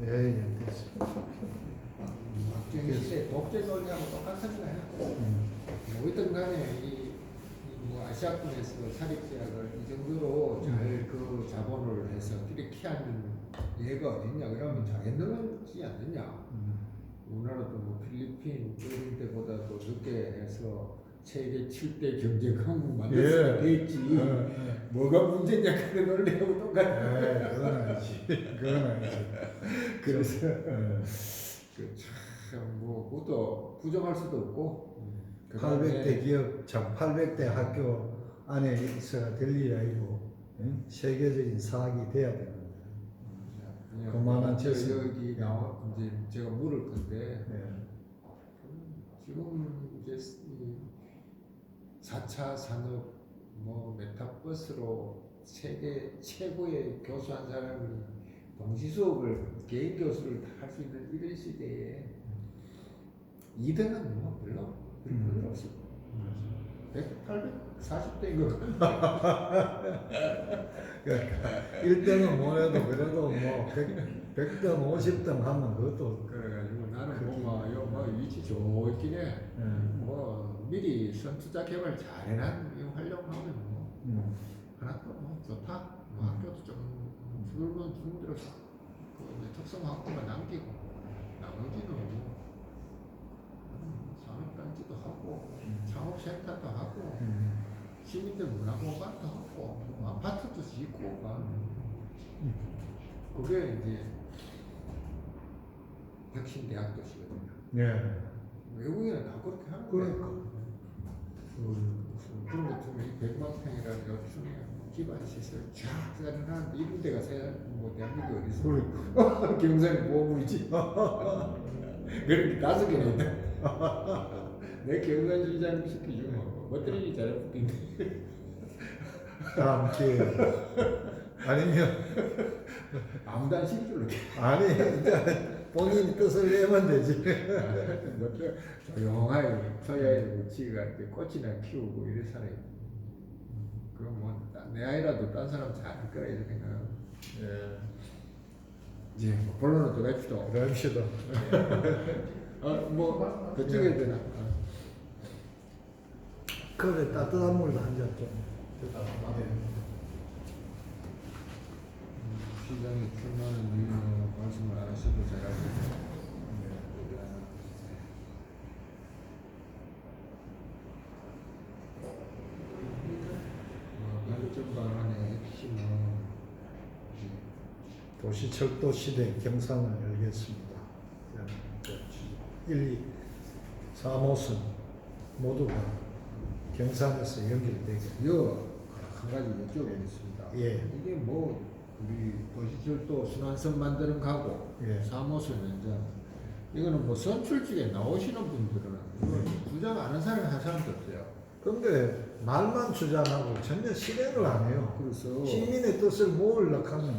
예, 예, 됐습니다. 시대 독재 논리하고 똑같은 거예요. 음. 뭐든 간에 이, 이뭐 아시아권에서 사립대학을 이 정도로 잘 그 자본을 해서 이렇게 하는 예가 어딨냐 그러면 잘했는지 않느냐 음. 우리나라도 뭐 필리핀 이런 데보다도 늦게 해서 세계 7대 경제 강국 만들 예. 수가 됐지 예, 예. 뭐가 문제냐 그 논리하고 똑같아 예, 그건 아니지. 그건 아니지. 그래서 예. 그참뭐 그것도 부정할 수도 없고 음, 800대 기업, 참 800대 학교 안에 있어야 될 일이 아니고 응? 세계적인 사학이 돼야 되는 거예요. 그냥 그만한 저 짓을. 여기 나와 이제 제가 물을 건데 예. 지금 이제 이 4차 산업 뭐 메타버스로 세계 최고의 교수 한 사람이 동시 수업을 개인 교수를 다 할 수 있는 이런 시대에 2등은 뭐 별로 음. 별로 없어. 100, 800, 40대인 거 그러니까 1등은 뭐래도 그래도 뭐 100, 100등, 50등 하면 그것도 그래가지고 나는 뭐가 요뭐 위치 좋긴 해. 예. 뭐 미리 선투자 개발 잘 해놨 이 활용하면 뭐 음. 하나도 뭐 좋다. 뭐 학교도 좀 줄면 주는 대로 그 이제 특성 학부만 남기고 나머지는 뭐 음, 산업단지도 하고 창업센터도 하고 음. 시민들 문화공간도 하고 뭐 아파트도 짓고 막 그게 이제 혁신대학 도시거든요. 예. 외국인은 다 그렇게 하는 그러니까. 거예요. 그 그런 것 때문에 이 백만평이라는 요즘에 기반 시설 쫙 짜증나는데 이런 데가 세뭐 대한민국에 어디 있어? 그러니까. 경산이 보물이지. 그렇게 다섯 개나 있다. 내 경산시장 시키주면 뭐 때리기 잘해 붙겠네. 기회에. 아니면, 아무도 안 시켜줄래. 아니, 본인이 뜻을 내면 되지. 뭐 조용하게 서야에 묻지가 이렇게 꽃이나 키우고 이래 살아요. 그럼 뭐내 아이라도 딴 사람 잘할 거라 이렇게 생각하고. 예. 이제 뭐 본론으로 들어갑시다. 그럽시다. 어뭐 그쪽에 되나? 어. 그래, 따뜻한 물도 한잔 좀. 시장에 출마하는 이유는 말씀을 안 하셔도 잘있어요. 어, 발전 방안의 핵심은 이제 도시철도 시대 경산을 열겠습니다. 1, 2, 3호선 모두가 경산에서 연결되게. 한 가지 여쭤보겠습니다. 예. 이게 뭐 우리 도시철도 순환선 만드는 가고 예. 3호선 연장 이거는 뭐 선출직에 나오시는 분들은 주장 안 하는 사람이 한 사람도 없어요. 근데 말만 주장하고 전혀 실행을 안 해요. 그래서 시민의 뜻을 모으려고 하면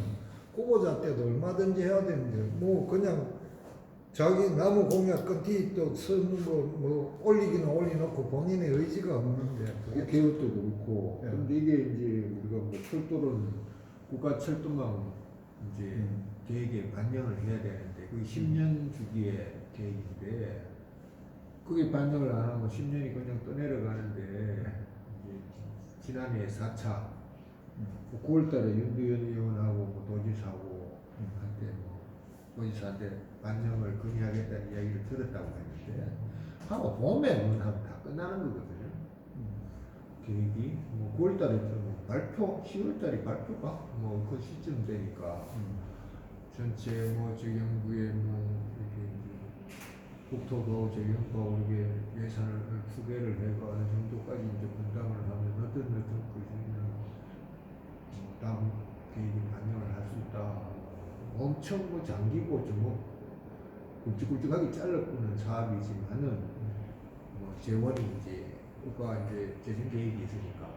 후보자 때도 얼마든지 해야 되는데 뭐 그냥 자기 나무 공약 끝이 또 쓰는 거뭐 올리기는 올려놓고 본인의 의지가 없는데 그 그게 개혁도 그렇고 예. 근데 이게 이제 우리가 뭐 철도를 국가 철도망 이제 음. 계획에 반영을 해야 되는데 그게 10년 주기의 계획인데 그게 반영을 안 하고 10년이 그냥 떠내려가는데 이제 지난해 4차 음. 9월달에 윤두현 의원하고 뭐 도지사하고 한테 뭐 도지사한테 반영을 건의하겠다는 이야기를 들었다고 했는데 하고 봄에는 하면 다 끝나는 거거든요. 계획이 뭐 9월달에 좀 발표, 10월달에 발표가 뭐그 시점 되니까 전체 뭐 재경부에 뭐 이렇게 이제 국토부 재경부 이게 예산을 소개를 해가 어느 정도까지 이제 분담을 하면 어떤 어떤 그중에는 뭐 다음 계획이 반영을 할 수 있다. 엄청 뭐 장기고 좀뭐 굵직굵직하게 잘라보는 사업이지만은 뭐 재원이 이제 국가 이제 재정 계획이 있으니까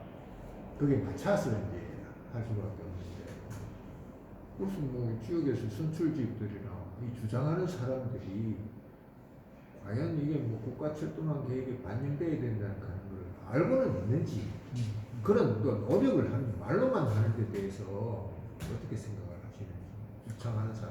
그게 맞춰서 이제 할 수밖에 없는데 무슨 뭐 지역에서 선출직들이나 이 주장하는 사람들이 과연 이게 뭐 국가 철도망 계획에 반영돼야 된다는 그런 걸 알고는 있는지 그런 또 노력을 하는 말로만 하는 데 대해서 어떻게 생각을 주장하는 사람